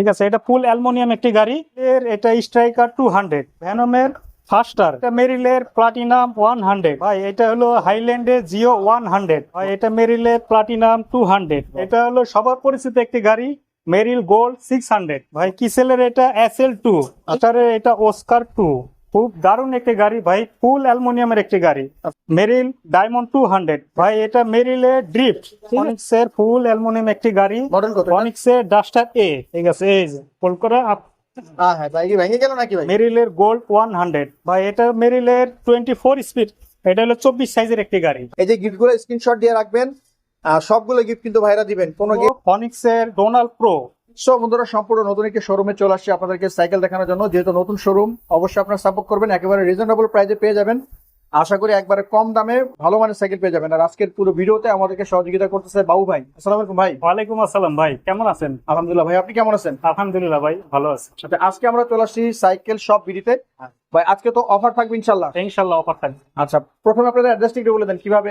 ঠিক আছে, এটা ফুল অ্যালমোনিয়াম একটি গাড়ি। এর এটা স্ট্রাইকার টু হান্ড্রেড ভ্যানমের ফাস্টার এটা মেরিলের প্লাটিনাম ওয়ান হান্ড্রেড ভাই, এটা হলো হাইল্যান্ডে জিও ওয়ান হান্ড্রেড ভাই, এটা মেরিলের প্লাটিনাম টু হান্ড্রেড এটা হলো সবার পরিচিত একটি গাড়ি মেরিল গোল্ড সিক্স হান্ড্রেড ভাই, কিসেলের এটা এস এল টু এটা ওস্কার টু খুব দারুণ একটি গাড়ি ভাই। ফুল অ্যালুমিনিয়ামের একটি গাড়ি। মেরিল ডায়মন্ড টু হান্ড্রেড ভাই এটা মেরিলের ড্রিফট অনিক্সের ফুল অ্যালুমিনিয়াম একটি গাড়ি। মডেল কত অনিক্সের ডাস্টার এ ঠিক আছে এই যে কলকাতা হ্যাঁ হ্যাঁ ভাই ভেঙে গেল নাকি ভাই? মেরিলের গোল্ড ওয়ান হান্ড্রেড ভাই এটা মেরিলের টোয়েন্টি ফোর স্পিড এটা হলো চব্বিশ সাইজের একটি গাড়ি। এই যে গিফটগুলো স্ক্রিনশট দিয়ে রাখবেন। সবগুলো গিফট কিন্তু ভাইরা দিবেন। কোনো গিফট ফনিক্সের ডোনাল্ড প্রো সব বন্ধুরা সম্পূর্ণ নতুন একটি শোরুমে চলে আসছে আপনাদেরকে সাইকেল দেখানোর জন্য। যেহেতু নতুন শোরুম অবশ্যই আপনারা সাপোর্ট করবেন একেবারে রিজনেবল প্রাইসে পেয়ে যাবেন। আশা করি একবারে কম দামে ভালো মানের সাইকেল পেয়ে যাবেন। আর আজকের পুরো ভিডিওতে আমাদেরকে সহযোগিতা করতেছে বাবু ভাই। আসসালামু আলাইকুম ভাই। ওয়ালাইকুম আসসালাম ভাই কেমন আছেন? আলহামদুলিল্লাহ ভাই আপনি কেমন আছেন? আলহামদুলিল্লাহ ভাই ভালো আছি। আচ্ছা আজকে আমরা চলে আসছি সাইকেল শপ বিডিতে। ভাই আজকে তো অফার থাকবে ইনশাল্লাহ ইনশাল্লাহ অফার থাকবে। আচ্ছা প্রথমে আপনাদের অ্যাড্রেসটি একটু বলে দেন কীভাবে?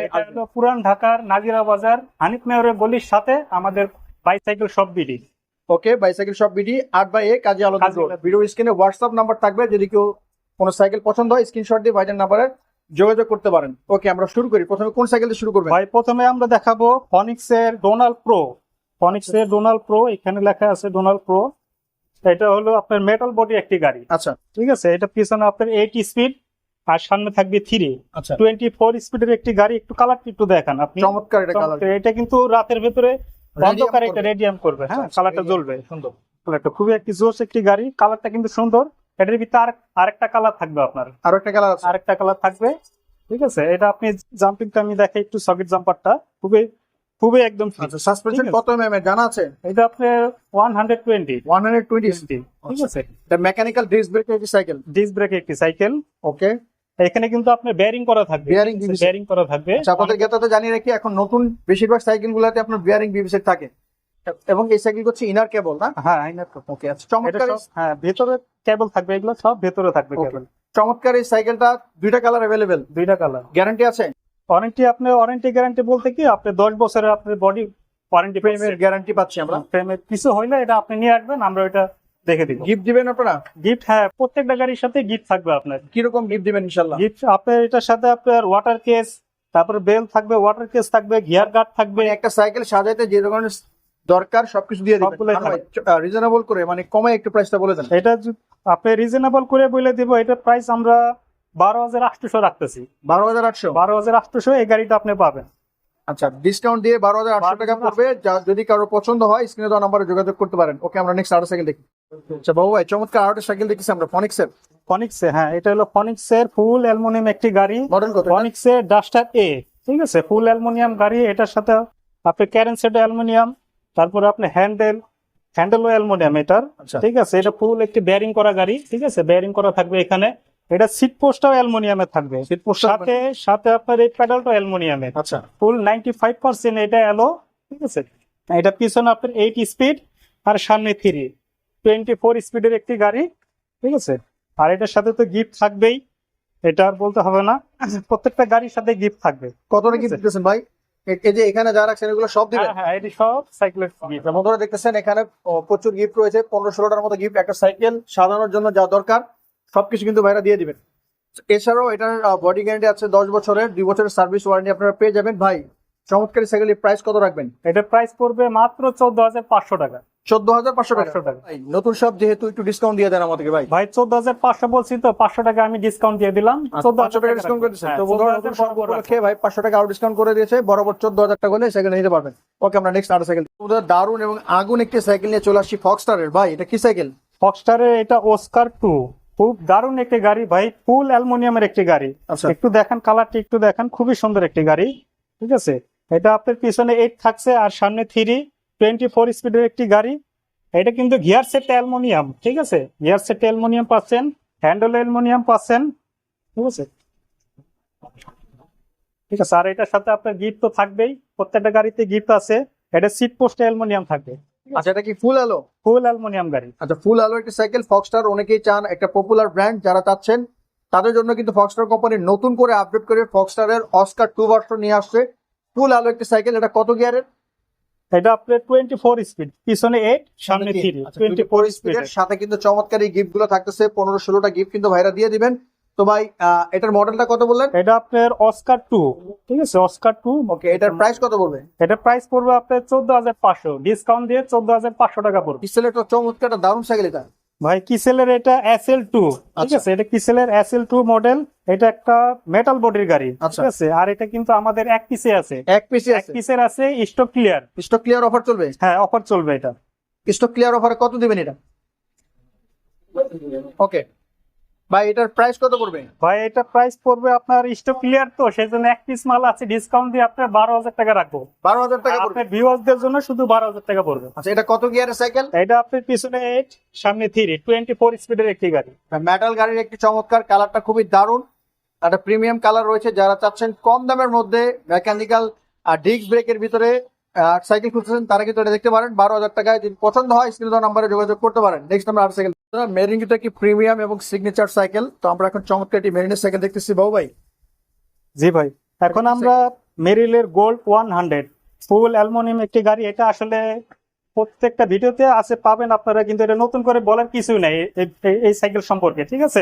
পুরান ঢাকার নাজিরা বাজার হানিফ মেয়রের গলির সাথে আমাদের bicycle shop BD. Okay bicycle shop BD আট বাই এ কাজী আলো ভিডিও স্ক্রিনে হোয়াটসঅ্যাপ নাম্বার থাকবে যদি কেউ কোনো সাইকেল পছন্দ হয় স্ক্রিনশট দিয়ে ভাইটার নাম্বারে যোগাযোগ করতে পারেন। ওকে আমরা শুরু করি। প্রথমে কোন সাইকেল দিয়ে শুরু করবেন? ভাই প্রথমে আমরা দেখাবো ফনিক্সের ডোনাল্ড প্রো ফনিক্সের ডোনাল্ড প্রো এখানে লেখা আছে ডোনাল্ড প্রো এটা হলো আপনার মেটাল বডি একটি গাড়ি। আচ্ছা। ঠিক আছে? এটা পিছনে আপনার এইট স্পিড আর সামনে থাকবে থ্রি আচ্ছা। টোয়েন্টি ফোর স্পিডের একটি গাড়ি একটু কালারটি একটু দেখান। আপনি চমৎকার এটা কালার চমৎকার। এটা কিন্তু রাতের ভেতরে অন্ধকারে এটা রেডিয়াম করবে। হ্যাঁ কালারটা জ্বলবে। সুন্দর। কালারটা খুবই একটি জোস একটি গাড়ি কালারটা কিন্তু সুন্দর। এটার ভিতরে আর আরেকটা কালার থাকবে আপনার। আরও একটা কালার আছে। আরেকটা কালার থাকবে। ঠিক আছে এটা আপনি জাম্পিংটা আমি দেখাই একটু সকেট জাম্পারটা খুবই খুবই একদম। আচ্ছা সাসপেনশন কত এমএম এর? জানা আছে? এটা হান্ড্রেড টোয়েন্টি 120 ঠিক আছে এটা মেকানিক্যাল ডিস্ক ব্রেক একটি সাইকেল ডিস ব্রেক একটি সাইকেল ওকে এখানে কিন্তু আপনার বেয়ারিং করা থাকবে। BBC বেয়ারিং করা থাকবে। আচ্ছা আপনাদের গেতাতে জানিয়ে রাখি এখন নতুন বেশিরভাগ সাইকেল গুলাতে আপনার বিয়ারিং বিবিসের থাকে। এবং এই সাইকেল হচ্ছে ইনার কেবল না? হ্যাঁ আইনার তো। ওকে আচ্ছা চমৎকার হ্যাঁ ভেতরে কেবল থাকবে এগুলো সব ভেতরে থাকবে কেবল চমৎকার এই সাইকেলটা দুইটা কালার অ্যাভেলেবেল দুইটা কালার গ্যারান্টি আছে? ওয়ারেন্টি আপনি ওয়ারেন্টি গ্যারান্টি বলতে কি আপনি দশ বছরের আপনার বডি ওয়ারেন্টি ফ্রেমের গ্যারান্টি পাচ্ছি আমরা। ফ্রেমের কিছু হয় না এটা আপনি নিয়ে আসবেন আমরা ওইটা দেখে দিব। গিফট দিবেন আপনারা? গিফট হ্যাঁ প্রত্যেকটা গাড়ির সাথে গিফট থাকবে আপনার। কীরকম গিফট দিবেন ইনশাল্লাহ গিফট আপনার এটার সাথে আপনার ওয়াটার কেস তারপরে বেল থাকবে ওয়াটার কেস থাকবে গিয়ার গার্ড থাকবে। মানে একটা সাইকেল সাজাইতে যে ধরনের দরকার সবকিছু দিয়ে দিবেন। রিজনেবল করে মানে কমে একটু প্রাইসটা বলে দেন। এটা যদি- আপনি রিজনেবল করে বলে দিব এটা প্রাইস আমরা বারো হাজার আটশোশো রাখতেছি। বারো হাজার আটশো? বারো হাজার আটশোশো এই গাড়িটা আপনি পাবেন। আচ্ছা ডিসকাউন্ট দিয়ে বারো হাজার আটশো টাকা পড়বে। যদি কারও পছন্দ হয় স্ক্রিনে দেওয়া নাম্বারে যোগাযোগ করতে পারেন। ওকে আমরা নেক্সট আরও সাইকেল দেখি। আচ্ছা বাবু ভাই চমৎকার আরও সাইকেল দেখছি আমরা ফনিক্সের ফনিক্সে হ্যাঁ এটা হলো ফনিক্সের ফুল অ্যালুমিনিয়াম একটি গাড়ি। মডেল কত ফনিক্সের ডাস্টার এ ঠিক আছে? ফুল অ্যালুমিনিয়াম গাড়ি এটার সাথে আপনি ক্যারেন সেট অ্যালুমিনিয়াম তারপরে আপনি হ্যান্ডেল হ্যান্ডেলও অ্যালুমিনিয়াম এটার আচ্ছা। ঠিক আছে? এটা ফুল একটি বেয়ারিং করা গাড়ি ঠিক আছে? বেয়ারিং করা থাকবে এখানে। এটা সিট পোস্টটাও অ্যালুমিনিয়ামের থাকবে। Seat post টা সাথে সাথে আপনার এই প্যাডালটাও অ্যালুমিনিয়ামের আচ্ছা। ফুল নাইনটি ফাইভ পার্সেন্ট এটা এলো ঠিক আছে? এটা পিছনে আপনার এইট স্পিড আর সামনে থ্রি টোয়েন্টি ফোর স্পিডের একটি গাড়ি ঠিক আছে? আর এটার সাথে তো গিফট থাকবেই এটা আর বলতে হবে না। প্রত্যেকটা গাড়ির সাথে গিফট থাকবে। কত গিফট দিতেছেন ভাই? এই যে এখানে যা রাখছেন এগুলো সব দিবেন? হ্যাঁ হ্যাঁ এটি সব সাইকেলের গিফট যেমন ধরে দেখতেছেন এখানে প্রচুর গিফট রয়েছে। পনেরো ষোলোটার মতো গিফট একটা সাইকেল সাজানোর জন্য যা দরকার সবকিছু কিন্তু ভাইরা দিয়ে দিবেন। এছাড়াও এটার বডি গ্যারান্টি আছে দশ বছরের দুই বছরের সার্ভিস ওয়ারেন্টি আপনারা পেয়ে যাবেন। ভাই চমৎকার সাইকেলের প্রাইস কত রাখবেন? এটার প্রাইস পড়বে মাত্র চোদ্দ হাজার পাঁচশো টাকা। চোদ্দ হাজার পাঁচশো টাকা। ভাই, নতুন সব যেহেতু একটু ডিসকাউন্ট দিয়ে দেন আমাদেরকে ভাই। ভাই চোদ্দ হাজার পাঁচশো বলছি তো পাঁচশো টাকা আমি ডিসকাউন্ট দিয়ে দিলাম। চোদ্দ হাজার টাকা ডিসকাউন্ট করে দিচ্ছেন তো নতুন সব উপলক্ষে ভাই পাঁচশো টাকা আরও ডিসকাউন্ট করে দিয়েছে। বরাবর চোদ্দ হাজার টাকা হলে নিতে পারবেন। ওকে আমরা নেক্সট আরও সাইকেল দারুণ এবং আগুন একটি সাইকেল নিয়ে চলে আসছি ফক্সটারের ভাই এটা কি সাইকেল ফক্সটারের এটা ওস্কার টু খুব দারুণ একটি গাড়ি ভাই ফুল অ্যালুমিনিয়ামের একটি গাড়ি। আচ্ছা। একটু দেখেন কালারটি একটু দেখেন খুবই সুন্দর একটি গাড়ি। ঠিক আছে? এটা আপনার পিছনে এইট থাকছে আর সামনে থ্রি টোয়েন্টি ফোর স্পিডের একটি গাড়ি। এটা কিন্তু গিয়ার সেট অ্যালুমিনিয়াম ঠিক আছে? গিয়ার সেট অ্যালুমিনিয়াম পাচ্ছেন হ্যান্ডেল অ্যালুমিনিয়াম পাচ্ছেন ঠিক আছে? ঠিক আছে আর এটার সাথে আপনার গিফট তো থাকবেই প্রত্যেকটা গাড়িতে গিফট আছে এটা সিট পোস্ট অ্যালুমিনিয়াম থাকবে। আচ্ছা এটা কি ফুল আলো ফুল অ্যালুমিনিয়াম গাড়ি। আচ্ছা ফুল আলো একটি সাইকেল ফক্সটার অনেকেই চান একটা পপুলার ব্র্যান্ড যারা চাচ্ছেন তাদের জন্য কিন্তু ফক্সটার কোম্পানি নতুন করে আপডেট করে ফক্সটারের অস্কার টু ভার্সন নিয়ে আসছে। ফুল আলো একটি সাইকেল এটা কত গিয়ারের? এটা আপনার টোয়েন্টি ফোর স্পিড পিছনে এইট সামনে থ্রি টোয়েন্টি ফোর স্পিডের সাথে কিন্তু চমৎকার এই গিফটগুলো থাকতেছে পনেরো ষোলোটা গিফট কিন্তু ভাইরা দিয়ে দিবেন। তো ভাই এটার মডেলটা কত বললেন? এটা আপনার অস্কার টু ঠিক আছে? অস্কার টু ওকে এটার প্রাইস কত পড়বে? এটা প্রাইস পড়বে আপনার চোদ্দ হাজার পাঁচশো। ডিসকাউন্ট দিয়ে চোদ্দ হাজার পাঁচশো টাকা পড়বে। একটা চমৎকার একটা দারুণ সাইকেল এটা। ভাই কিসেলের এটা? এস এল টু ঠিক আচ্ছা। আছে? এটা কিসেলের এস এল টু মডেল এটা একটা মেটাল বডির গাড়ি আচ্ছা। ঠিক আছে? আর এটা কিন্তু আমাদের এক পিসে আছে। এক পিসে এক পিসের আছে stock clear stock clear offer চলবে? হ্যাঁ অফার চলবে এটা। স্টক ক্লিয়ার অফারে কত দিবেন এটা? ওকে ভাই এটার প্রাইস কত পড়বে? ভাই এটা প্রাইস পড়বে আপনার স্টক ক্লিয়ার তো সেই জন্য এক পিস মাল আছে ডিসকাউন্ট দিয়ে আপনার বারো হাজার টাকা রাখব। বারো হাজার টাকা আপনার ভিউয়ার্সদের জন্য শুধু বারো হাজার টাকা পড়বে। আচ্ছা এটা কত গিয়ারের সাইকেল এটা আপনার পিছনে এইট সামনে থ্রি টোয়েন্টি ফোর স্পিডের একটি গাড়ি। মেটাল গাড়ির একটি চমৎকার কালারটা খুবই দারুণ। একটা প্রিমিয়াম কালার রয়েছে যারা চাচ্ছেন কম দামের মধ্যে মেকানিক্যাল আর ডিস্ক ব্রেকের ভিতরে সাইকেল খুঁজছেন তারা কিন্তু এটা দেখতে পারেন। বারো হাজার টাকায় যদি পছন্দ হয় স্ক্রিন নাম্বারে যোগাযোগ করতে পারেন। নেক্সট আমরা আর সাইকেল মেরিন কিন্তু প্রিমিয়াম এবং সিগনেচার সাইকেল তো আমরা এখন চমৎকার একটি মেরিনের সাইকেল দেখতেছি বাবু ভাই। জি ভাই এখন আমরা মেরিলের gold one hundred full aluminium একটি গাড়ি এটা আসলে প্রত্যেকটা ভিডিওতে আছে পাবেন আপনারা কিন্তু এটা নতুন করে বলার কিছুই নাই এই- সাইকেল সম্পর্কে ঠিক আছে?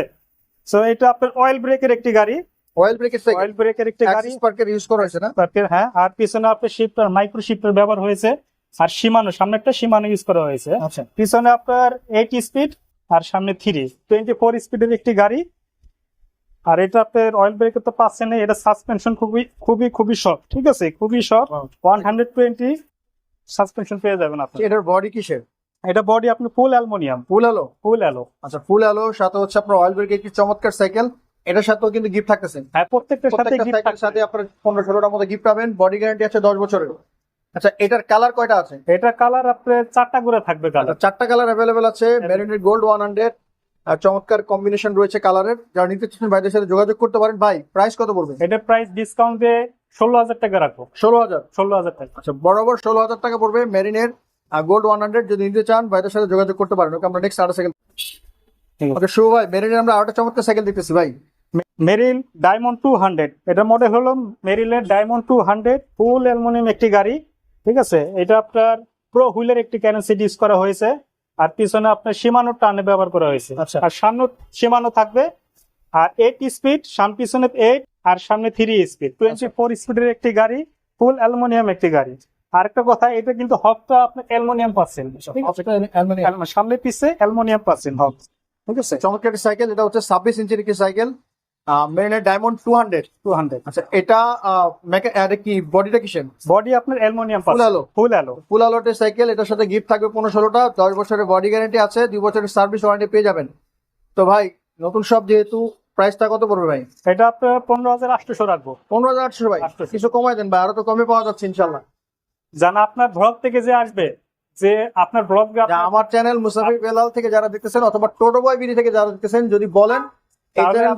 সো এটা আপনার অয়েল ব্রেকের একটি গাড়ি। অয়েল ব্রেকের অয়েল ব্রেকের একটি গাড়ি। পার্কের ইউজ করা হয়েছে না? হ্যাঁ আর পিছনে আপনার শিফটার মাইক্রো শিফটার ব্যবহার হয়েছে আর সীমানো সামনে একটা সীমানো ইউজ করা হয়েছে। আচ্ছা। পিছনে আপনার এইট স্পিড আর সামনে থ্রি টোয়েন্টি ফোর স্পিডের একটি গাড়ি। আর এটা আপনার অয়েল ব্রেকে তো পাচ্ছেন না, এটা সাসপেনশন খুবই খুবই খুবই সফট ঠিক আছে? খুবই soft one hundred twenty suspension পেয়ে যাবেন আপনি। এটার বডি কিসের? এটা বডি আপনি ফুল অ্যালুমিনিয়াম ফুল আলো ফুল অ্যালো আচ্ছা ফুল আলো সাথে হচ্ছে আপনার অয়েল ব্রেকের একটি চমৎকার সাইকেল এটার সাথেও কিন্তু গিফট থাকতেছে। হ্যাঁ প্রত্যেকটার সাথে প্রত্যেকটা gift সাথে আপনার পনেরো ষোলোটার মতো গিফট পাবেন। বডি গ্যারান্টি আছে দশ বছরের আচ্ছা এটার কালার কয়টা আছে? এটা কালার আপনার চারটা করে থাকবে কালার আচ্ছা, চারটা কালার অ্যাভেলেবেল আছে। মেরিনের গোল্ড ওয়ান হান্ড্রেড চমৎকার কম্বিনেশন রয়েছে কালারের যারা নিতে চাচ্ছেন ভাইদের সাথে যোগাযোগ করতে পারেন ভাই প্রাইস কত পড়বে? এটা প্রাইস ডিসকাউন্ট দিয়ে ষোলো হাজার টাকা রাখব। ষোলো হাজার? ষোলো হাজার টাকা। আচ্ছা বরাবর ষোলো হাজার টাকা পড়বে মেরিনের গোল্ড ওয়ান হান্ড্রেড যদি নিতে চান ভাইদের সাথে যোগাযোগ করতে পারেন। ওকে আমরা নেক্সট আরেকটা সাইকেল। ওকে শুভ ভাই মেরিনের আমরা আরেকটা চমৎকার সাইকেল দেখতেছি ভাই। মেরিল ডায়মন্ড টু হান্ড্রেড এটা মডেল হলো মেরিলের diamond two hundred full aluminium একটি গাড়ি। ঠিক আছে? এটা আপনার প্রো হুইলের একটি ক্যারেন্সি ইউজ করা হয়েছে আর পিছনে আপনার সীমানো টানে ব্যবহার করা হয়েছে। আচ্ছা। আর সামনে সীমানো থাকবে আর এইট স্পিড সাম পিছনে এইট আর সামনে থ্রি স্পিড টোয়েন্টি ফোর স্পিডের একটি গাড়ি ফুল অ্যালুমিনিয়াম একটি গাড়ি। আরেকটা কথা এটা কিন্তু হকটা আপনি অ্যালুমিনিয়াম পাচ্ছেন? অ্যালুমিনিয়াম- সামনে পিছে অ্যালুমিনিয়াম পাচ্ছেন। হক ঠিক আছে? চমৎকার একটি সাইকেল এটা হচ্ছে ছাব্বিশ ইঞ্চির একটি cycle মেরিনের diamond two hundred two hundred আচ্ছা এটা কি বডিটা কিসের? বডি আপনার অ্যালুমিনিয়াম ফুল আলো ফুল অ্যালো ফুল আলোটের সাইকেল এটার সাথে গিফট থাকবে পনেরো ষোলোটা। দশ বছরের বডি গ্যারান্টি আছে দুই বছরের সার্ভিস ওয়ারেন্টি পেয়ে যাবেন। তো ভাই নতুন সব যেহেতু প্রাইসটা কত পড়বে ভাই? এটা আপনার পনেরো হাজার আটশোশো রাখব। পনেরো হাজার আটশো ভাই। 800 কিছু কমাই দেন ভাই আরও তো কমে পাওয়া যাচ্ছে ইনশাল্লাহ জানা আপনার ব্লগ থেকে যে আসবে যে আপনার ব্লগ আমার চ্যানেল মুসাফির বেলাল থেকে যারা দেখতেছেন অথবা টোটো বয় বিডি থেকে যারা দেখতেছেন যদি বলেন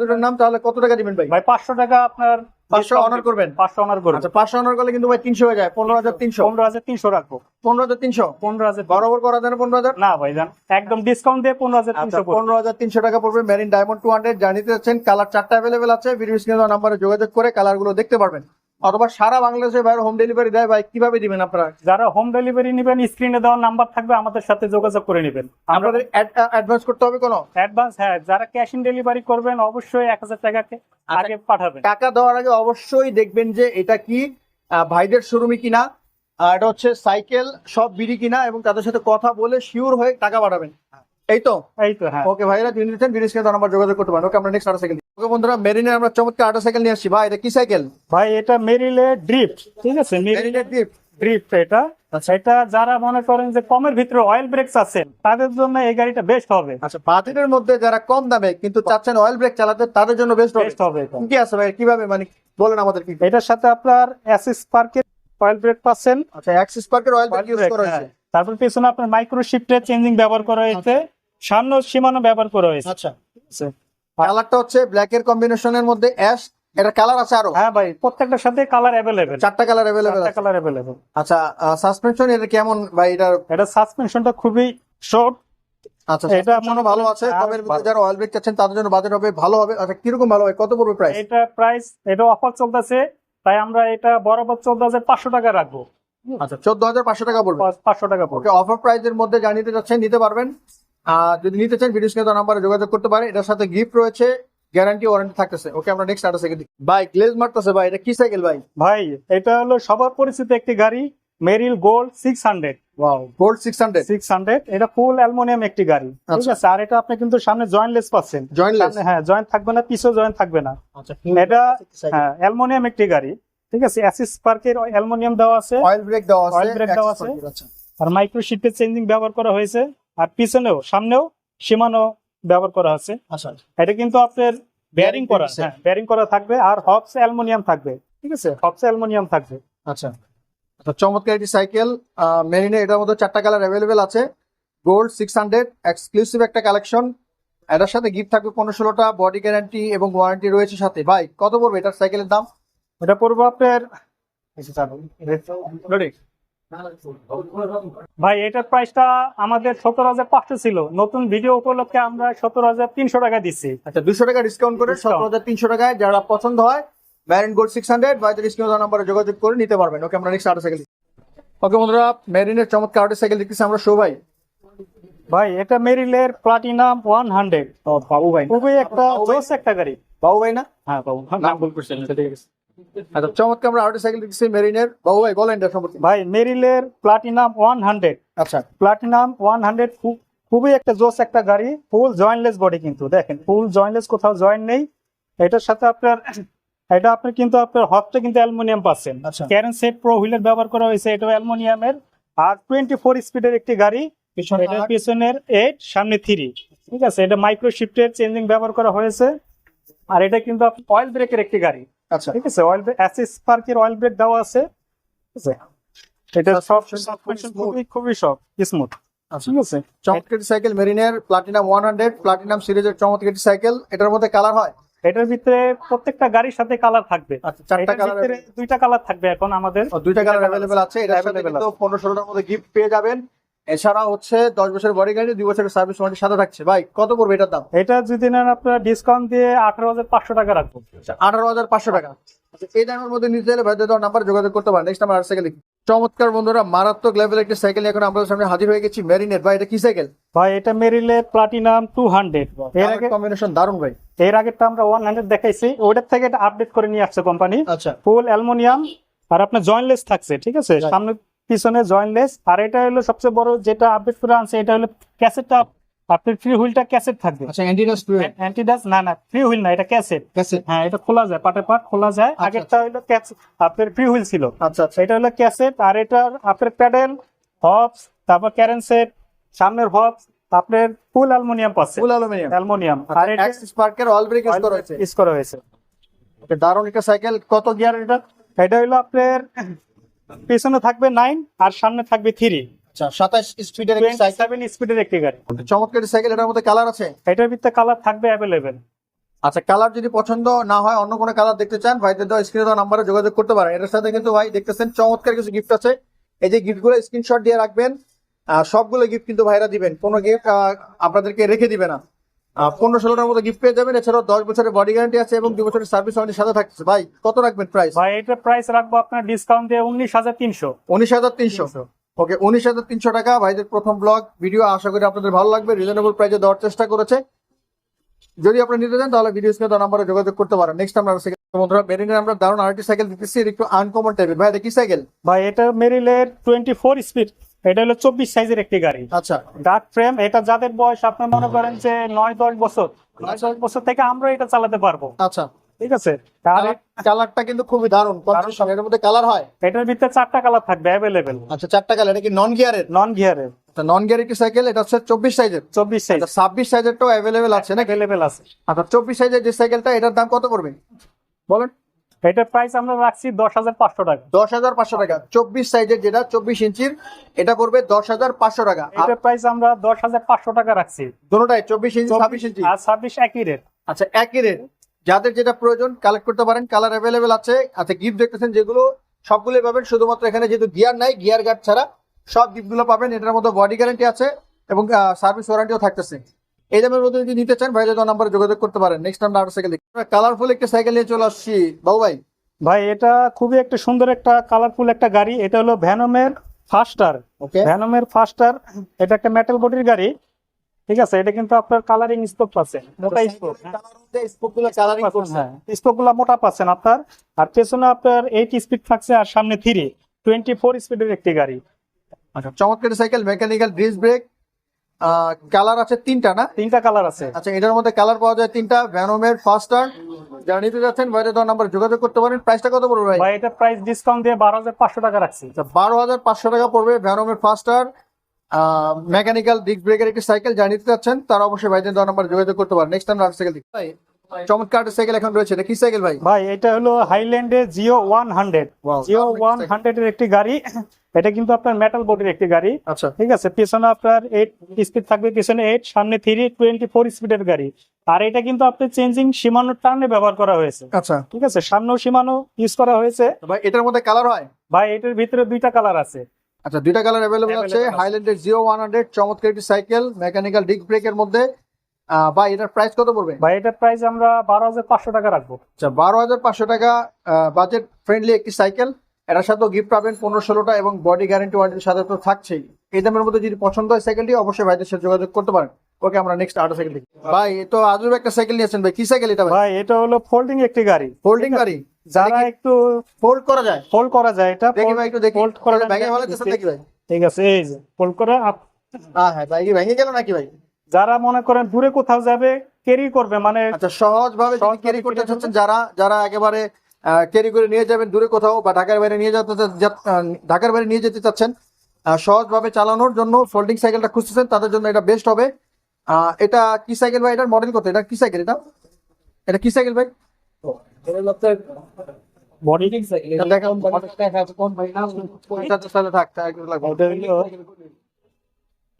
দুটোর নাম তাহলে কত টাকা দিবেন ভাই? ভাই পাঁচশো টাকা আপনার 500 honor করবেন? পাঁচশো অনার করবেন। আচ্ছা পাঁচশো অনার করলে কিন্তু ভাই তিনশো হয়ে যায় পনেরো হাজার তিনশো। পনেরো হাজার তিনশো রাখব। পনেরো হাজার তিনশো? পনেরো হাজার বরাবর করা যায় পনেরো হাজার? না ভাই জান একদম ডিসকাউন্ট দিয়ে পনেরো হাজার আচ্ছা তিনশো পনেরো হাজার তিনশো টাকা পড়বে। মেরিন ডায়মন্ড টু হান্ড্রেড জানিতে যাচ্ছেন কালার চারটা অ্যাভেলেবেল আছে। ভিডিও স্ক্রিনে নাম্বারে যোগাযোগ করে কালারগুলো দেখতে পারবেন। অথবা সারা বাংলাদেশে ভাই হোম ডেলিভারি দেয় ভাই কীভাবে দিবেন আপনারা? যারা হোম ডেলিভারি নেবেন স্ক্রিনে দেওয়া নাম্বার থাকবে আমাদের সাথে যোগাযোগ করে নেবেন। আপনাদের অ্যাডভান্স করতে হবে কোনো? অ্যাডভান্স হ্যাঁ যারা ক্যাশ ইন ডেলিভারি করবেন অবশ্যই এক হাজার টাকাকে আচ্ছা। আগে পাঠাবেন। টাকা দেওয়ার আগে অবশ্যই দেখবেন যে এটা কি ভাইদের শোরুমই কিনা আর এটা হচ্ছে সাইকেল সব বিড়ি কিনা এবং তাদের সাথে কথা বলে শিওর হয়ে টাকা পাঠাবেন। এই তো? এই তো হ্যাঁ। ওকে ভাইরা যদি নিচ্ছেন ভিডিও স্ক্রিনে নাম্বার যোগাযোগ করতে পারেন। ওকে আমরা নেক্সট আটা সাইকেল ওকে বন্ধুরা মেরিনের আমরা চমৎকার আটা সাইকেল নিয়ে আসছি। ভাই এটা কি সাইকেল ভাই এটা মেরিলে ড্রিফট ঠিক আছে? মেরিলে ডিপ ড্রিফট এটা। আচ্ছা। এটা যারা মনে করেন যে কমের ভিতরে অয়েল ব্রেকস আছে তাদের জন্য এই গাড়িটা বেস্ট হবে। আচ্ছা বাজেটের মধ্যে যারা কম দামে কিন্তু চাচ্ছেন অয়েল ব্রেক চালাতে তাদের জন্য বেস্ট হবে। বেস্ট হবে কি আছে ভাই? কীভাবে? মানে বলেন আমাদের কি এটার সাথে আপনার অ্যাসিস পার্কের অয়েল ব্রেক পাচ্ছেন। আচ্ছা অ্যাক্সিস পার্কের অয়েল ব্রেক ইউজ করা হ্যাঁ। হয়েছে তারপর পিছনে আপনার মাইক্রো শিফটের চেঞ্জিং ব্যবহার করা হয়েছে। সামনে সীমানো ব্যবহার করা হয়েছে। আচ্ছা। কালারটা হচ্ছে ব্ল্যাক এর কম্বিনেশনের মধ্যে অ্যাশ এটা কালার আছে আরও? হ্যাঁ ভাই প্রত্যেকটার সাথে কালার অ্যাভেলেবেল চারটা কালার অ্যাভেলেবেল আছে। কালার অ্যাভেলেবেল আচ্ছা সাসপেনশন এটা কেমন ভাই এটা এটা সাসপেনশনটা খুবই শর্ট আচ্ছা এটা মনে ভালো আছে। ভালো। যারা অয়েল ব্রেক চাচ্ছেন তাদের জন্য বাজেট হবে ভালো হবে। আচ্ছা কীরকম ভালো হয়? কত পড়বে প্রাইস এটা প্রাইস এটা অফার চলতেছে। তাই আমরা এটা বরাবর চোদ্দ হাজার পাঁচশো টাকা রাখব। আচ্ছা চোদ্দ হাজার পাঁচশো টাকা পড়বে। পাঁচশো টাকা পড়বে। ওকে অফার প্রাইসের মধ্যে জানিয়ে দিতে যাচ্ছেন নিতে পারবেন। যদি নিতে চান ভিডিও স্ক্রিনে নাম্বারে যোগাযোগ করতে পারেন। এটার সাথে গিফট রয়েছে গ্যারান্টি ওয়ারেন্টি থাকতেছে। ওকে আমরা নেক্সট আটা সেকেন্ড ভাই গ্লেজ মারতেছে ভাই এটা কি সাইকেল ভাই? ভাই এটা হলো সবার পরিচিত একটি গাড়ি Meril gold six hundred wow gold six hundred six hundred এটা ফুল অ্যালমোনিয়াম একটি গাড়ি। ঠিক আচ্ছা। আছে আর এটা আপনি কিন্তু সামনে জয়েন্টলেস পাচ্ছেন। জয়েন্টলেস হ্যাঁ জয়েন্ট থাকবে না পিছও জয়েন্ট থাকবে না। আচ্ছা এটা হ্যাঁ অ্যালমোনিয়াম একটি গাড়ি। ঠিক আছে অ্যাসিস পার্কের অ্যালমোনিয়াম দেওয়া আছে। অয়েল ব্রেক দেওয়া আছে Oil brake দেওয়া আছে। আচ্ছা। আর মাইক্রো শিফটের চেঞ্জিং ব্যবহার করা হয়েছে। আর পিছনেও সামনেও সীমানো ব্যবহার করা আছে আচ্ছা এটা কিন্তু আপনার বেয়ারিং করা। হ্যাঁ বেয়ারিং করা থাকবে আর হবস অ্যালমোনিয়াম থাকবে। ঠিক আছে? হবস অ্যালমোনিয়াম থাকবে। আচ্ছা। আচ্ছা চমৎকার একটি সাইকেল। মেরিনে এটার মধ্যে চারটা কালার অ্যাভেলেবেল আছে। গোল্ড সিক্স হান্ড্রেড এক্সক্লুসিভ একটা কালেকশন এটার সাথে গিফট থাকবে পনেরো ষোলোটা বডি গ্যারান্টি এবং ওয়ারেন্টি রয়েছে সাথে। ভাই কত পড়বে এটার সাইকেলের দাম? এটা পড়ব আপনার? ভাই এটার প্রাইসটা আমাদের সতেরো হাজার পাঁচশো ছিল। নতুন ভিডিও উপলক্ষে আমরা সতেরো হাজার তিনশো টাকা দিচ্ছি। আচ্ছা দুশো টাকা ডিসকাউন্ট করে সতেরো হাজার তিনশো টাকায় যারা পছন্দ হয় ম্যারিন গোল্ড সিক্স হান্ড্রেড বাইদের স্ক্রিন নাম্বারে যোগাযোগ করে নিতে পারবেন। ওকে আমরা নেক্সট আর্ট সাইকেল ওকে বন্ধুরা মেরিনের চমৎকার আর্টের সাইকেল দেখতেছি আমরা শো ভাই। ভাই এটা মেরিলের প্লাটিনাম ওয়ান হান্ড্রেড বাবু ভাই। খুবই একটা জোস একটা গাড়ি। বাবু ভাই না? হ্যাঁ বাবু। নাম ভুল করছেন আচ্ছা, ঠিক আছে। আচ্ছা চমৎকার আমরা আর্টের সাইকেল দেখতেছি মেরিনের বাবু ভাই বলেন এটা সম্পর্কে। ভাই মেরিলের প্লাটিনাম ওয়ান হান্ড্রেড আচ্ছা। প্লাটিনাম ওয়ান হান্ড্রেড খুবই একটা জোস একটা গাড়ি ফুল জয়েন্টলেস বডি কিন্তু দেখেন ফুল জয়েন্টলেস কোথাও জয়েন্ট নেই। এটার সাথে আপনার এটা আপনি কিন্তু আপনার হবটা কিন্তু অ্যালুমিনিয়াম পাচ্ছেন। আচ্ছা। ক্যারেন সেট প্রো হুইলের ব্যবহার করা হয়েছে এটা অ্যালুমিনিয়ামের। আর টোয়েন্টি ফোর স্পিডের একটি গাড়ি এটার পিছনের এইট সামনে থ্রি ঠিক আছে এটা মাইক্রো শিফটের চেঞ্জিং ব্যবহার করা হয়েছে। আর এটা কিন্তু অয়েল ব্রেকের একটি গাড়ি। আচ্ছা। ঠিক আছে অয়েল ব্রেক অ্যাসিস পার্কের অয়েল ব্রেক দেওয়া আছে ঠিক আছে? এটা সব সাসপেনশন খুবই খুবই খুবই স্মুথ আচ্ছা। ঠিক আছে? চমৎকার সাইকেল মেরিনের প্লাটিনাম ওয়ান হান্ড্রেড প্লাটিনাম সিরিজের চমৎকার সাইকেল এটার মধ্যে কালার হয়? এটার ভিতরে প্রত্যেকটা গাড়ির সাথে কালার থাকবে। আচ্ছা চারটা কালার দুইটা কালার থাকবে এখন আমাদের। দুইটা কালার অ্যাভেলেবেল আছে। Available কিন্তু পনেরো ষোলোটার মধ্যে গিফট পেয়ে যাবেন। এছাড়া হচ্ছে দশ বছরের বডি গ্যারান্টি দুই বছরের সার্ভিস ওয়ারেন্টি সাথে থাকছে। ভাই কত পড়বে এটার দাম? এটা যদি নেন আপনার ডিসকাউন্ট দিয়ে আঠারো হাজার পাঁচশো টাকা রাখব। আঠারো হাজার পাঁচশো টাকা। আচ্ছা এই দামের মধ্যে নিতে চাইলে ভাইদের দেওয়ার নাম্বার যোগাযোগ করতে পারেন। নেক্সট নাম্বার সাইকেল চমৎকার বন্ধুরা মারাত্মক লেভেল একটি সাইকেল এখন আমাদের সামনে হাজির হয়ে গেছি। মেরিনেট ভাই এটা কি সাইকেল ভাই এটা মেরিলে প্লাটিনাম টু হান্ড্রেড এর আগে কম্বিনেশন দারুণ ভাই। এর আগেরটা আমরা ওয়ান হান্ড্রেড দেখাইছি। ওটার থেকে এটা আপডেট করে নিয়ে আসছে কোম্পানি আচ্ছা। ফুল অ্যালুমিনিয়াম আর আপনার জয়েন্টলেস থাকছে ঠিক আছে? সামনে পিছনে জয়েন্টলেস আর এটা হলো সবচেয়ে বড় যেটা আপডেট করে আনছে এটা হলো ক্যাসেটটা আপনার ফ্রি হুইলটা ক্যাসেট থাকবে। আচ্ছা অ্যান্টিনাস টু অ্যান্টিডাস না না ফ্রি হুইল না এটা ক্যাসেট ক্যাসেট হ্যাঁ এটা খোলা যায় পাটে পাট খোলা যায়। আচ্ছা, আগেরটা হলো ক্যাস- আপনার ফ্রি হুইল ছিল। আচ্ছা আচ্ছা। এটা হলো ক্যাসেট আর এটার আপনার প্যাডেল হবস তারপর ক্যারেন সেট সামনের হবস আপনার ফুল অ্যালুমিনিয়াম পাচ্ছে। ফুল অ্যালুমিনিয়াম অ্যালুমিনিয়াম আর এটা অ্যাক্সিস পার্কের অল ব্রেক ইউজ করা হয়েছে। ইউজ করা হয়েছে। দারুণ একটা সাইকেল কত গিয়ার এটা? এটা হলো আপনার পেছনে থাকবে নাইন আর সামনে থাকবে থ্রি আচ্ছা সাতাশ স্পিডের সেভেন স্পিডের একটি গাড়ি। চমৎকার সাইকেল এটার মধ্যে কালার আছে? এটার ভিতরে কালার থাকবে অ্যাভেলেবেল আচ্ছা কালার যদি পছন্দ না হয় অন্য কোনো কালার দেখতে চান ভাইদের দেওয়া স্ক্রিনে দেওয়া নাম্বারে যোগাযোগ করতে পারেন। এটার সাথে কিন্তু ভাই দেখতেছেন চমৎকার কিছু গিফট আছে। এই যে গিফটগুলো স্ক্রিনশট দিয়ে রাখবেন সবগুলো গিফট কিন্তু ভাইরা দিবেন। কোনো গিফট আপনাদেরকে রেখে দিবে না। পনেরো ষোলোটার মতো গিফট পেয়ে যাবেন। এছাড়াও দশ বছরের বডি গ্যারান্টি আছে এবং দু বছরের সার্ভিস ওয়ারেন্টি সাথে থাকছে। ভাই কত রাখবেন প্রাইস ভাই এটার প্রাইস রাখব আপনার ডিসকাউন্ট দিয়ে উনিশ হাজার তিনশো। উনিশ হাজার তিনশো। ওকে উনিশ হাজার তিনশো টাকা। ভাইদের প্রথম ব্লগ ভিডিও আশা করি আপনাদের ভালো লাগবে। রিজনেবল প্রাইসে দেওয়ার চেষ্টা করেছে। যদি আপনি নিতে চান তাহলে ভিডিও স্ক্রিনে নাম্বারে যোগাযোগ করতে পারেন। নেক্সট আমরা বন্ধুরা বেরিনের আমরা দারুণ আরেকটি সাইকেল দিতেছি। এটা একটু আনকমন টাইপের ভাই এটা কি সাইকেল ভাই এটা মেরিলের টোয়েন্টি ফোর স্পিড এটা হলো চব্বিশ সাইজের একটি গাড়ি। আচ্ছা। ডার্ক ফ্রেম এটা যাদের বয়স আপনি মনে করেন যে নয় দশ বছর নয় দশ বছর থেকে আমরা এটা চালাতে পারব। আচ্ছা। ঠিক আছে? কালারটা কিন্তু খুবই দারুণ। এর মধ্যে কালার হয়? এটার ভিতরে চারটা কালার থাকবে অ্যাভেলেবেল আচ্ছা চারটা কালার। এটা কি নন গিয়ারের নন গিয়ারের নন গিয়ার একটি সাইকেল এটা হচ্ছে চব্বিশ সাইজের। চব্বিশ সাইজ। আচ্ছা ছাব্বিশ সাইজেরটাও অ্যাভেলেবেল আছে নাকি? অ্যাভেলেবেল আছে। আচ্ছা চব্বিশ সাইজের যে সাইকেলটা এটার দাম কত পড়বে? বলেন। এটার প্রাইস আমরা রাখছি দশ হাজার পাঁচশো টাকা। দশ হাজার পাঁচশো টাকা। চব্বিশ সাইজের যেটা চব্বিশ ইঞ্চির এটা পড়বে দশ হাজার পাঁচশো টাকা। এটার প্রাইস আমরা দশ হাজার পাঁচশো টাকা রাখছি। দুটোটাই চব্বিশ ইঞ্চি ছাব্বিশ ইঞ্চি। আর ছাব্বিশ একই রেট আচ্ছা একই রেট যাদের যেটা প্রয়োজন কালেক্ট করতে পারেন কালার অ্যাভেলেবেল আছে। আচ্ছা গিফট দেখতেছেন যেগুলো সবগুলোই পাবেন। শুধুমাত্র এখানে যেহেতু গিয়ার নাই গিয়ার গার্ড ছাড়া সব গিফটগুলো পাবেন। এটার মধ্যে বডি গ্যারান্টি আছে এবং সার্ভিস ওয়ারেন্টিও থাকতেছে। এই দামের মধ্যে যদি নিতে চান ভাইদের নাম্বারে যোগাযোগ করতে পারেন। নেক্সট আমরা আরও সাইকেল দেখি। কালারফুল একটা সাইকেল নিয়ে চলে আসছি। বাবু ভাই। ভাই এটা খুবই একটা সুন্দর একটা কালারফুল একটা গাড়ি। এটা হলো ভ্যানমের ফাস্টার ওকে ভ্যানমের ফাস্টার এটা একটা মেটাল বডির গাড়ি। ঠিক আছে এটা কিন্তু আপনার কালারিং স্পোক পাচ্ছেন মোটা স্পোক স্পোকগুলো কালারিং করছে। হ্যাঁ। স্পোকগুলা মোটা পাচ্ছেন আপনার। আর পেছনে আপনার এইট স্পিড থাকছে আর সামনে থ্রি টোয়েন্টি ফোর স্পিডের একটি গাড়ি। আচ্ছা চমৎকার cycle mechanical disc brake colour আছে তিনটা না? তিনটা কালার আছে। আচ্ছা এটার মধ্যে কালার পাওয়া যায় তিনটা ভ্যানোমের ফাস্টার যারা নিতে যাচ্ছেন বাইরে দেওয়ার নাম্বার যোগাযোগ করতে পারেন। প্রাইসটা কত পড়বে ভাই? এটা প্রাইস ডিসকাউন্ট দিয়ে বারো হাজার পাঁচশো টাকা রাখছি। আচ্ছা বারো হাজার পাঁচশো টাকা পড়বে ভ্যানোমের ফাস্টার মেকানিক্যাল ডিস্ক ব্রেকের একটি সাইকেল যারা নিতে চাচ্ছেন তারা অবশ্যই বাইরে দেওয়ার নাম্বার যোগাযোগ করতে পারেন। নেক্সট টাইম সাইকেল দেখি ভাই চমৎকার একটা সাইকেল এখন রয়েছে। এটা কি সাইকেল ভাই? ভাই এটা হলো হাইল্যান্ডের Geo one hundred Geo one hundred এর একটি গাড়ি। এটা কিন্তু আপনার মেটাল বডির একটি গাড়ি। আচ্ছা। ঠিক আছে পিছনে আপনার এইট স্পিড থাকবে পিছনে এইট সামনে থ্রি টোয়েন্টি ফোর স্পিডের গাড়ি। আর এটা কিন্তু আপনার চেঞ্জিং সীমানো টার্নে ব্যবহার করা হয়েছে। আচ্ছা। ঠিক আছে সামনেও সীমানো ইউজ করা হয়েছে। ভাই এটার মধ্যে কালার হয়? ভাই এটার ভিতরে দুইটা কালার আছে। আচ্ছা দুইটা কালার অ্যাভেলেবল আছে। হাইল্যান্ডের জিরো ওয়ান হান্ড্রেড চমৎকার একটি সাইকেল মেকানিক্যাল ডিস্ক ব্রেকের মধ্যে। আহ, ভাই এটার প্রাইস কত পড়বে? ভাই এটার প্রাইস আমরা বারো হাজার পাঁচশো টাকা রাখব। আচ্ছা বারো হাজার পাঁচশো টাকা বাজেট ফ্রেন্ডলি একটি সাইকেল এটার সাথেও গিফট পাবেন পনেরো ষোলোটা এবং বডি গ্যারান্টি ওয়ারেন্টির সাথে তো থাকছেই। এই দামের মধ্যে যদি পছন্দ হয় সাইকেলটি অবশ্যই ভাইদের সাথে যোগাযোগ করতে পারেন। ওকে আমরা নেক্সট আরও সাইকেল দেখি। ভাই এ তো আজব একটা সাইকেল নিয়েছেন ভাই। কি সাইকেল এটা ভাই? এটা হলো ফোল্ডিং একটি গাড়ি। ফোল্ডিং গাড়ি। যারা একটু ফোল্ড করা যায়? ফোল্ড করা যায় এটা দেখি ভাই একটু দেখি। ফোল্ড করা ভেঙে ভালো দেখি ভাই? ঠিক আছে এই যে ফোল্ড করে আপ- হ্যাঁ হ্যাঁ ভাই কি ভেঙে গেল নাকি ভাই? যারা মনে করেন দূরে কোথাও যাবে ক্যারি করবে মানে আচ্ছা সহজ ভাবে সহজভাবে ক্যারি করতে চাচ্ছেন যারা যারা একেবারে ক্যারি করে নিয়ে যাবেন দূরে কোথাও বা ঢাকার বাইরে নিয়ে যেতে ঢাকার বাইরে নিয়ে যেতে চাচ্ছেন সহজ ভাবে চালানোর জন্য ফোল্ডিং সাইকেলটা খুঁজতেছেন তাদের জন্য এটা বেস্ট হবে। আহ, এটা কি সাইকেল ভাই? এটার মডেল কত? এটা কি সাইকেল এটা? এটা কি সাইকেল ভাই? বডি এটা দেখাও। এটা তো তাহলে থাক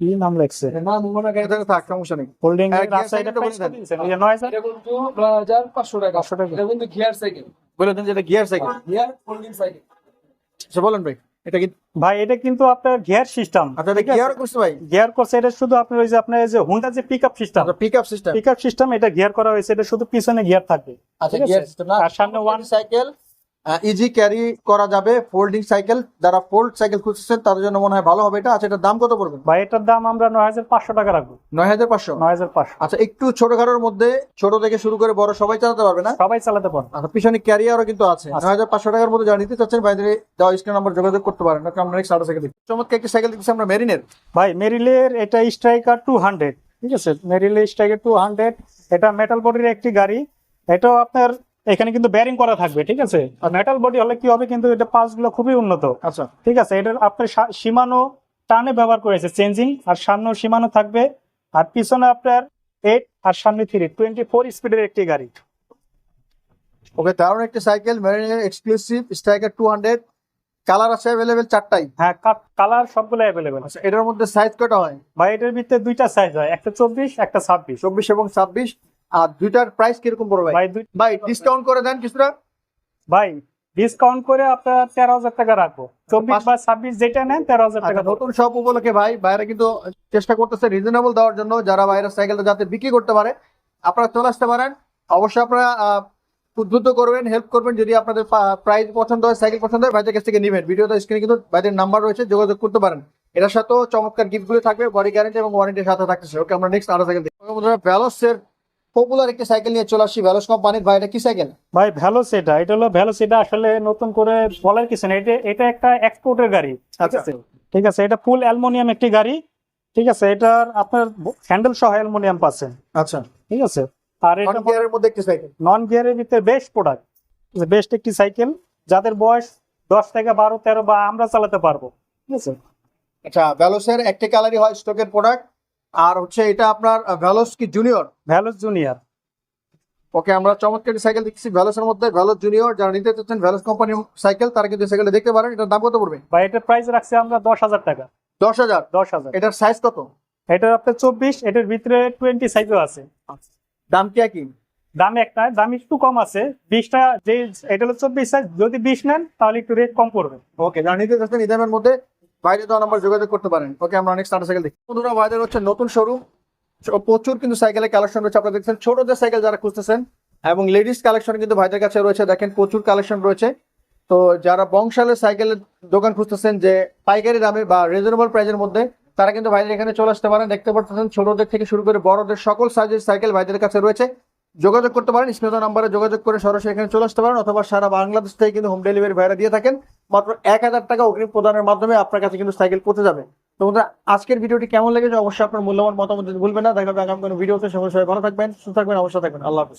থাক, একটু লাগবে। নাম লাগছে এটা থাক সমস্যা নেই। হোল্ডিং এর gear রাস্তা এটা cycle টা প্রাইস বলে দিয়েছেন এই 9000 এটা কিন্তু নয় হাজার পাঁচশো টাকা। পাঁচশো টাকা। এটা কিন্তু গিয়ার সাইকেল বলে দেন যে gear cycle gear folding cycle বলেন ভাই এটা কি ভাই এটা কিন্তু আপনার গিয়ার সিস্টেম আচ্ছা এটা গিয়ার করছে ভাই। গিয়ার করছে এটা শুধু আপনার ওই যে আপনার এই যে হুন্ডা যে পিকআপ সিস্টেম আচ্ছা pick up system pickup system এটা গিয়ার করা হয়েছে এটা শুধু পিছনে গিয়ার থাকবে। আচ্ছা গিয়ার সিস্টেম না আর সামনে ওয়ান সাইকেল ইজি ক্যারি করা যাবে ফোল্ডিং সাইকেল যারা ফোল্ড সাইকেল খুঁজছেন তাদের জন্য মনে হয় ভালো হবে এটা। আচ্ছা এটার দাম কত পড়বে? ভাই এটার দাম আমরা নয় হাজার পাঁচশো টাকা রাখব। নয় হাজার পাঁচশো? নয় হাজার পাঁচশো। আচ্ছা একটু ছোটখাটোর মধ্যে ছোট থেকে শুরু করে বড় সবাই চালাতে পারবে না? সবাই চালাতে পারবে। আচ্ছা পিছনে ক্যারিয়ারও কিন্তু আছে। নয় হাজার পাঁচশো টাকার মধ্যে যারা নিতে চাচ্ছেন বাইরে দেওয়া স্ক্রিন নাম্বার যোগাযোগ করতে পারেন। ওকে আমরা নেক্সট আরও সাইকেল চমৎকার একটি সাইকেল দেখছি আমরা মেরিনের ভাই মেরিলের এটা স্ট্রাইকার টু হান্ড্রেড ঠিক আছে? মেরিলে স্ট্রাইকার টু হান্ড্রেড এটা মেটাল বডির একটি গাড়ি। এটাও আপনার এখানে কিন্তু ব্যারিং করা থাকবে ঠিক আছে? মেটাল বডি হলে কি হবে কিন্তু এটা পাসগুলো খুবই উন্নত। আচ্ছা। ঠিক আছে এটা আপনার সীমানো টানে ব্যবহার করেছে চেঞ্জিং আর সামনে সীমানো থাকবে আর পিছনে আপনার এইট আর সামনে থ্রি টোয়েন্টি ফোর স্পিডের একটি গাড়ি। ওকে দারুণ একটি cycle মেরিনের exclusive striker two hundred colour আছে অ্যাভেলেবেল চারটাই? হ্যাঁ কালার সবগুলো অ্যাভেলেবেল আচ্ছা এটার মধ্যে সাইজ কটা হয়? ভাই এটার ভিতরে দুইটা সাইজ হয় একটা চব্বিশ একটা ছাব্বিশ। চব্বিশ এবং ছাব্বিশ। আর দুইটার প্রাইস কীরকম পড়বে ভাই? ভাই ডিসকাউন্ট করে দেন কিছুটা। ভাই ডিসকাউন্ট করে আপনার তেরো হাজার টাকা রাখব। চব্বিশ বা ছাব্বিশ যেটা নেন তেরো হাজার টাকা আচ্ছা, নতুন সব উপলক্ষে ভাই বাইরে কিন্তু চেষ্টা করতেছে রিজনেবল দেওয়ার জন্য যারা বাইরের সাইকেলটা যাতে বিক্রি করতে পারে আপনারা চলে আসতে পারেন। অবশ্যই আপনারা আহ, উদ্বুদ্ধ করবেন হেল্প করবেন যদি আপনাদের প্রাইস পছন্দ হয় সাইকেল পছন্দ হয় ভাইদের কাছ থেকে নেবেন। ভিডিওতে স্ক্রিনে কিন্তু ভাইদের নাম্বার রয়েছে যোগাযোগ করতে পারেন। এটার সাথেও চমৎকার গিফটগুলো থাকবে বডি গ্যারান্টি এবং ওয়ারেন্টির সাথে থাকতেছে। ওকে আমরা নেক্সট আরও সাইকেল দেখি। ভ্যালোসের পপুলার একটি সাইকেল নিয়ে চলে আসছি ভ্যালোস কোম্পানির ভাই এটা কি সাইকেল ভাই ভ্যালো সেটা এটা হলো ভ্যালো সেটা আসলে নতুন করে বলার কিছু নেই। এটা এটা একটা এক্সপোর্টের গাড়ি ঠিক আচ্ছা। আছে? ঠিক আছে এটা ফুল অ্যালুমিনিয়াম একটি গাড়ি ঠিক আছে? এটার আপনার হ্যান্ডেল সহ অ্যালুমিনিয়াম পাচ্ছেন আচ্ছা। ঠিক আছে? আর এটা গিয়ারের মধ্যে একটি সাইকেল নন গিয়ারের ভিতরে বেস্ট প্রোডাক্ট বেস্ট একটি সাইকেল যাদের বয়স দশ থেকে বারো তেরো বা আমরা চালাতে পারব ঠিক আছে? আচ্ছা ভ্যালোসের একটি কালারই হয় স্টকের প্রোডাক্ট আর হচ্ছে এটা আপনার ভ্যালোস কি জুনিয়র ভ্যালোস জুনিয়র ওকে আমরা চমৎকার সাইকেল দেখছি ভ্যালোসের মধ্যে ভ্যালোস জুনিয়র যারা নিতে চাচ্ছেন ভ্যালোস কোম্পানির সাইকেল তারা কিন্তু সাইকেলটা দেখতে পারেন। এটার দাম কত পড়বে? বা এটার প্রাইস রাখছি আমরা দশ হাজার টাকা। দশ হাজার? দশ হাজার। এটার সাইজ কত? এটার আপনার চব্বিশ এটার ভিতরে টোয়েন্টি সাইজও আছে। দাম কি একই? দাম একটা দাম একটু কম আছে। বিশটা যে এটা হলো চব্বিশ সাইজ যদি বিশ নেন তাহলে একটু রেট কম পড়বে। ওকে যারা নিতে চাচ্ছেন এই দামের মধ্যে বাইরে দেওয়া নাম্বার যোগাযোগ করতে পারেন। ওকে আমরা অনেক স্টার্টার সাইকেল দেখি। বন্ধুরা বাইরের হচ্ছে নতুন শোরুম। প্রচুর কিন্তু সাইকেলের কালেকশন রয়েছে। আপনারা দেখছেন ছোট যে সাইকেল যারা খুঁজতেছেন এবং লেডিস কালেকশন কিন্তু ভাইদের কাছে রয়েছে। দেখেন প্রচুর কালেকশন রয়েছে। তো যারা বংশালের সাইকেলের দোকান খুঁজতেছেন যে পাইকারি দামে বা রিজনেবল প্রাইসের মধ্যে, তারা কিন্তু ভাইদের এখানে চলে আসতে পারেন। দেখতে পাচ্ছেন ছোটদের থেকে শুরু করে বড়দের সকল সাইজের সাইকেল ভাইদের কাছে রয়েছে। যোগাযোগ করতে পারেন স্নেহ নাম্বারে যোগাযোগ করে সরাসরি এখানে চলে আসতে পারেন অথবা সারা বাংলাদেশ থেকে কিন্তু হোম ডেলিভারি ভাইরা দিয়ে থাকেন। মাত্র এক হাজার টাকা অগ্রিম প্রদানের মাধ্যমে আপনার কাছে কিন্তু সাইকেল পৌঁছে যাবে। তো বন্ধুরা, আজকের ভিডিওটি কেমন লেগেছে অবশ্যই আপনার মূল্যবান মতামত ভুলবেন না। দেখা হবে আগামী কোনো ভিডিওতে সবাই ভালো থাকবেন, সুস্থ থাকবেন, অবশ্যই থাকবেন। আল্লাহ হাফিজ।